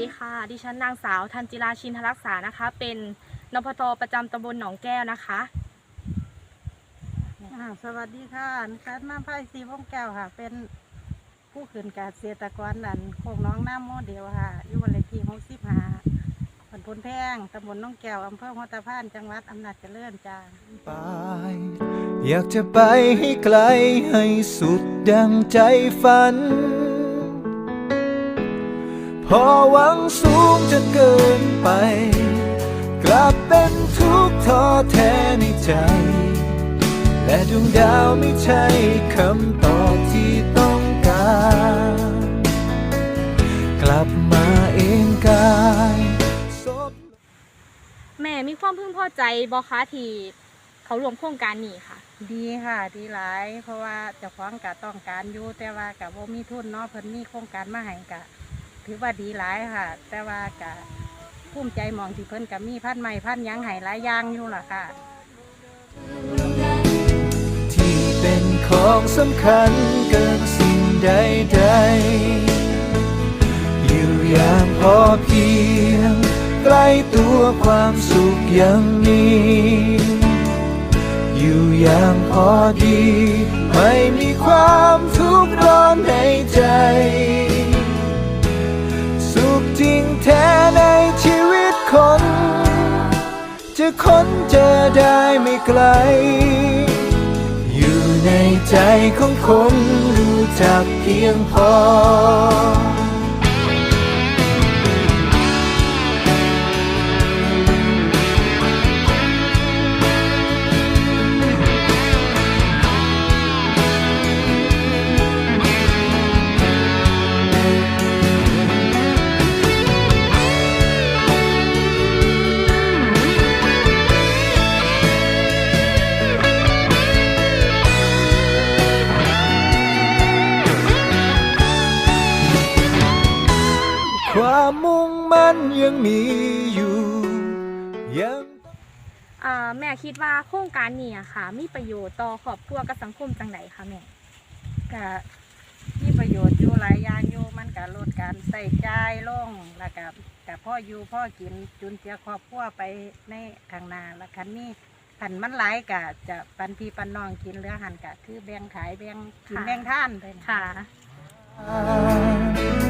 ดีค่ะ ดิฉันนางสาวทันจิราชินทรักษานะคะ เป็นนพตประจำตำบลหนองแก้วนะคะ อ่าสวัสดีค่ะนัดมาไพ่สีวงแก้วค่ะ เป็นผู้ขืนเกษตรกรดันโคงน้องน้ำโมเดลค่ะอยู่วันเลขที่หกสิบห้าผลพนแพงตำบลน้องแก้วอำเภอหัวตะพาน จังหวัดอำนาจเจริญจ้าไปอยากจะไปให้ไกลให้สุดดังใจฝัน พอหวังสูงจนเกินไป กลับเป็นทุกข์ท้อแท้ในใจ และดวงดาวไม่ใช่คำตอบที่ต้องการ กลับมาเองกายแม่มีความพึงพอใจบอคะที่เขารวมโครงการนี้ค่ะ ดีค่ะดีหลาย เพราะว่าเจ้าของกะต้องการอยู่แต่ว่ากะบ่มีทุนเนาะเพิ่นมีโครงการมาให้กะ ถือว่าดีหลายค่ะ แต่ว่ากะภูมิใจมองที่เพิ่นกะมีพันไม้พันยังให้หลายอย่างอยู่ล่ะค่ะ ที่เป็นของสำคัญเกินสิ่งใดๆอยู่อย่างพอเพียงใกล้ตัวความสุขยังมีอยู่อย่างพอดี ไม่มีความทุกข์ร้อนในใจ ค้นเจอได้ไม่ไกล อยู่ในใจของคนรู้จักเพียงพอ ยังมีอยู่ยังอ่าแม่คิดว่าโครงการนี้อะค่ะ มีประโยชน์ต่อครอบครัวกับสังคมจังไดคะแม่กะมีประโยชน์อยู่หลายอย่างอยู่มันกะลดการใส่ใจายลงแล้วก็กะพ่ออยู่พ่อกินจุนเจือครอบครัวไปในข้างหน้าแล้วคันนี้ขันมันหลายกะจะปันพี่ปันน้องกินเหลือหันกะคือแบ่งขายแบ่งกินค่ะ แบ่งท่านไปนะ ค่ะอยู่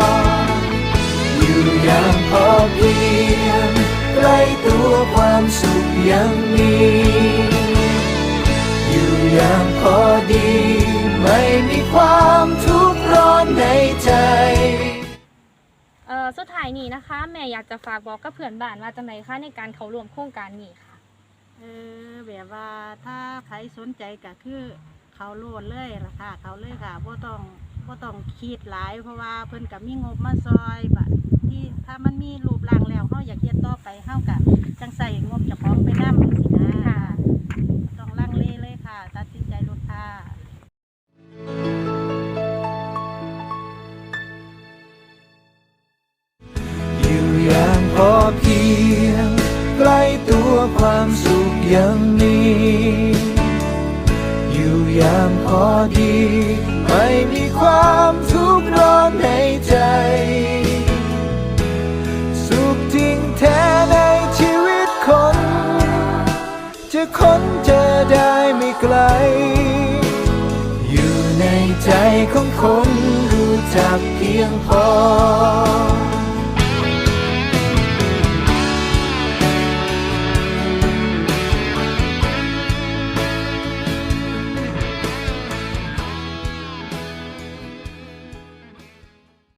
ตัวความสุขยังมี อยู่อย่างพอดี ไม่มีความทุกข์ร้อนในใจเอ่อสุดท้ายนี้นะคะ แม่อยากจะฝากบอกกับเพื่อนบ้านว่าจังไดคะในการเขารวมโครงการนี้ค่ะ เออแบบว่าถ้าใครสนใจก็คือเขาโลดเลยล่ะค่ะ เขาเลยค่ะบ่ต้องบ่ต้องคิดหลายเพราะว่าเพิ่นก็มีงบมาซอยบัด ที่ถ้ามันมีรูปร่างแล้วเฮาอยากเฮ็ดต่อไปเฮาก็จังใส่งบเจ้าของไปนำสินะค่ะบ่ต้องลังเลเลยค่ะ ตัดสินใจลดค่ะ อยู่อย่างพอเพียงใกล้ตัวความสุขยังมีอยู่อย่างพอดี ไม่มีความทุกข์ร้อน ใจของคนรู้จักเพียงพอ